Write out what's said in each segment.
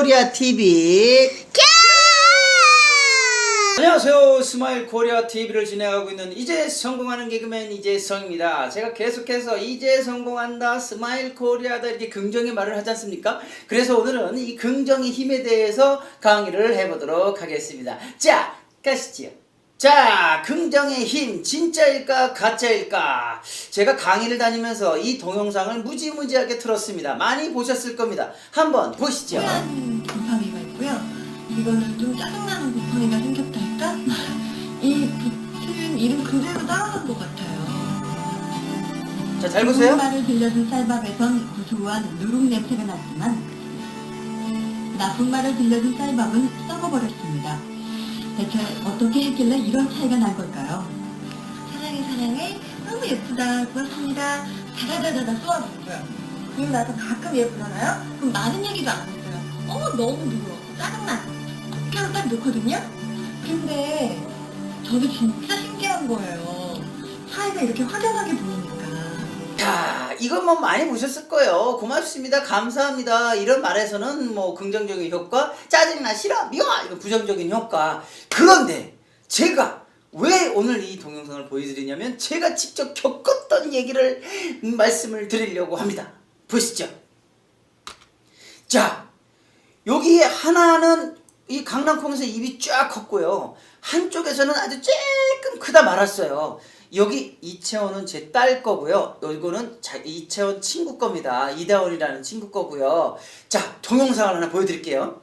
코리아 TV. 안녕하세요. 스마일 코리아 TV를 진행하고 있는 이제 성공하는 개그맨 이재성입니다. 제가 계속해서 이제 성공한다, 스마일 코리아다 이렇게 긍정의 말을 하지 않습니까? 그래서 오늘은 이 긍정의 힘에 대해서 강의를 해보도록 하겠습니다. 자, 가시지요. 자, 긍정의 힘, 진짜일까, 가짜일까? 제가 강의를 다니면서 이 동영상을 무지무지하게 틀었습니다. 많이 보셨을 겁니다. 한번 보시죠. 곰팡이가 있고요. 이거는 좀 짜증나는 곰팡이가 생겼다 할까? 이 붙은 이름 그대로 따라간 것 같아요. 자, 잘 보세요. 말을 들려준 쌀밥에선 구수한 누룩 냄새가 났지만 나쁜 말을 들려준 쌀밥은 썩어버렸습니다. 대체 어떻게 했길래 이런 차이가 난 걸까요? 사랑해 사랑해. 너무 예쁘다. 고맙습니다. 다다다다다 쏘아주고요. 그리고 나서 가끔 예쁘잖아요? 그럼 많은 얘기도 안 했어요. 어 너무 누워. 짜증나. 하고 딱 놓거든요? 근데 저도 진짜 신기한 거예요. 사이가 이렇게 확연하게 보이니까 자, 뭐 많이 보셨을 거예요. 고맙습니다. 감사합니다. 이런 말에서는 뭐 긍정적인 효과, 짜증나, 싫어, 미워! 이거 부정적인 효과. 그런데 제가 왜 오늘 이 동영상을 보여드리냐면 제가 직접 겪었던 얘기를 말씀을 드리려고 합니다. 보시죠. 자, 여기 하나는 이 강낭콩에서 입이 쫙 컸고요. 한쪽에서는 아주 조금 크다 말았어요. 여기 이채원은 제 딸 거고요. 이거는 자, 이채원 친구 겁니다. 이다원이라는 친구 거고요. 자, 동영상을 하나 보여드릴게요.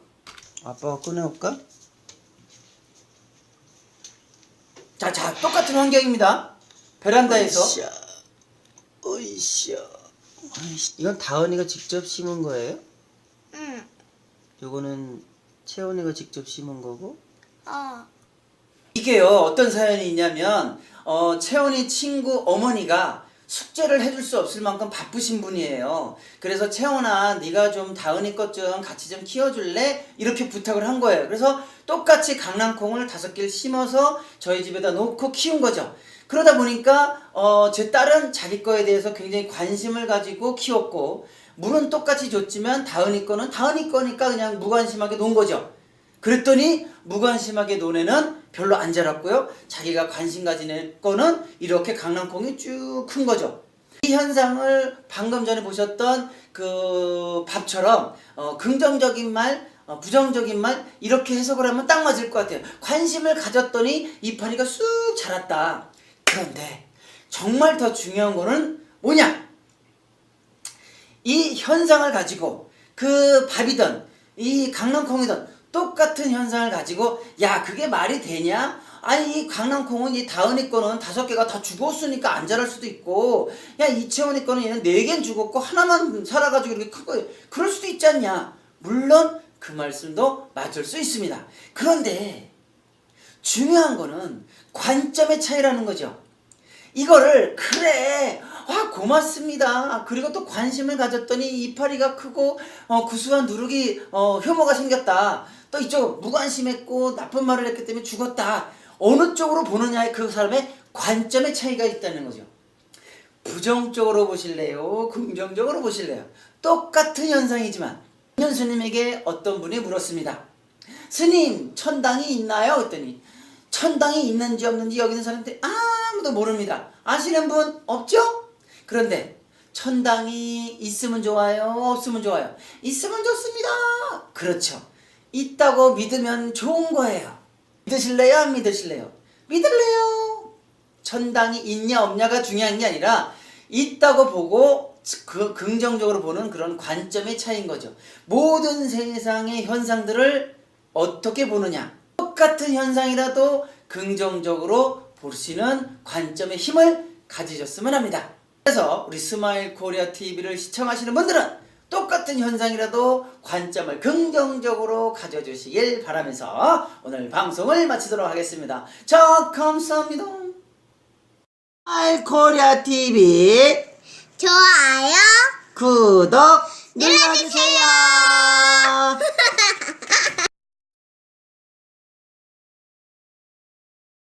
아빠가 꺼내올까? 자, 자, 똑같은 환경입니다. 베란다에서. 으쌰, 으쌰. 이건 다은이가 직접 심은 거예요? 응. 요거는 채원이가 직접 심은 거고? 어. 이게요 어떤 사연이 있냐면 어, 채원이 친구 어머니가 숙제를 해줄 수 없을 만큼 바쁘신 분이에요. 그래서 채원아 네가 좀 다은이 것 좀 같이 좀 키워줄래? 이렇게 부탁을 한 거예요. 그래서 똑같이 강낭콩을 다섯 개를 심어서 저희 집에다 놓고 키운 거죠. 그러다 보니까 어, 제 딸은 자기 거에 대해서 굉장히 관심을 가지고 키웠고 물은 똑같이 줬지만 다은이 거는 다은이 거니까 그냥 무관심하게 놓은 거죠. 그랬더니 무관심하게 논에는 별로 안 자랐고요. 자기가 관심 애 거는 이렇게 강낭콩이 쭉 큰 거죠. 이 현상을 방금 전에 보셨던 그 밥처럼 어, 긍정적인 말, 어, 부정적인 말 이렇게 해석을 하면 딱 맞을 것 같아요. 관심을 가졌더니 이파리가 쑥 자랐다. 그런데 정말 더 중요한 거는 뭐냐? 이 현상을 가지고 그 밥이든 이 강낭콩이든 똑같은 현상을 가지고 야 그게 말이 되냐? 아니 이 강낭콩은 이 다은이 거는 다섯 개가 다 죽었으니까 안 자랄 수도 있고 야 이채원이 거는 얘는 네 개는 죽었고 하나만 살아가지고 이렇게 큰 거예요. 그럴 수도 있지 않냐? 물론 그 말씀도 맞을 수 있습니다. 그런데 중요한 거는 관점의 차이라는 거죠. 이거를 그래 아 고맙습니다. 그리고 또 관심을 가졌더니 이파리가 크고 어, 구수한 누룩이 어, 효모가 생겼다. 또 이쪽 무관심했고 나쁜 말을 했기 때문에 죽었다. 어느 쪽으로 보느냐에 그 사람의 관점의 차이가 있다는 거죠. 부정적으로 보실래요? 긍정적으로 보실래요? 똑같은 현상이지만 현 스님에게 어떤 분이 물었습니다. 스님 천당이 있나요? 했더니 천당이 있는지 없는지 여기 있는 사람들 아무도 모릅니다. 아시는 분 없죠? 그런데 천당이 있으면 좋아요, 없으면 좋아요. 있으면 좋습니다. 그렇죠. 있다고 믿으면 좋은 거예요. 믿으실래요? 안 믿으실래요? 믿을래요. 천당이 있냐 없냐가 중요한 게 아니라 있다고 보고 그 긍정적으로 보는 그런 관점의 차이인 거죠. 모든 세상의 현상들을 어떻게 보느냐. 똑같은 현상이라도 긍정적으로 보시는 관점의 힘을 가지셨으면 합니다. 그래서 우리 스마일 코리아 TV를 시청하시는 분들은 똑같은 현상이라도 관점을 긍정적으로 가져주시길 바라면서 오늘 방송을 마치도록 하겠습니다. 자, 감사합니다. 스마일 코리아 TV 좋아요. 구독. 눌러주세요.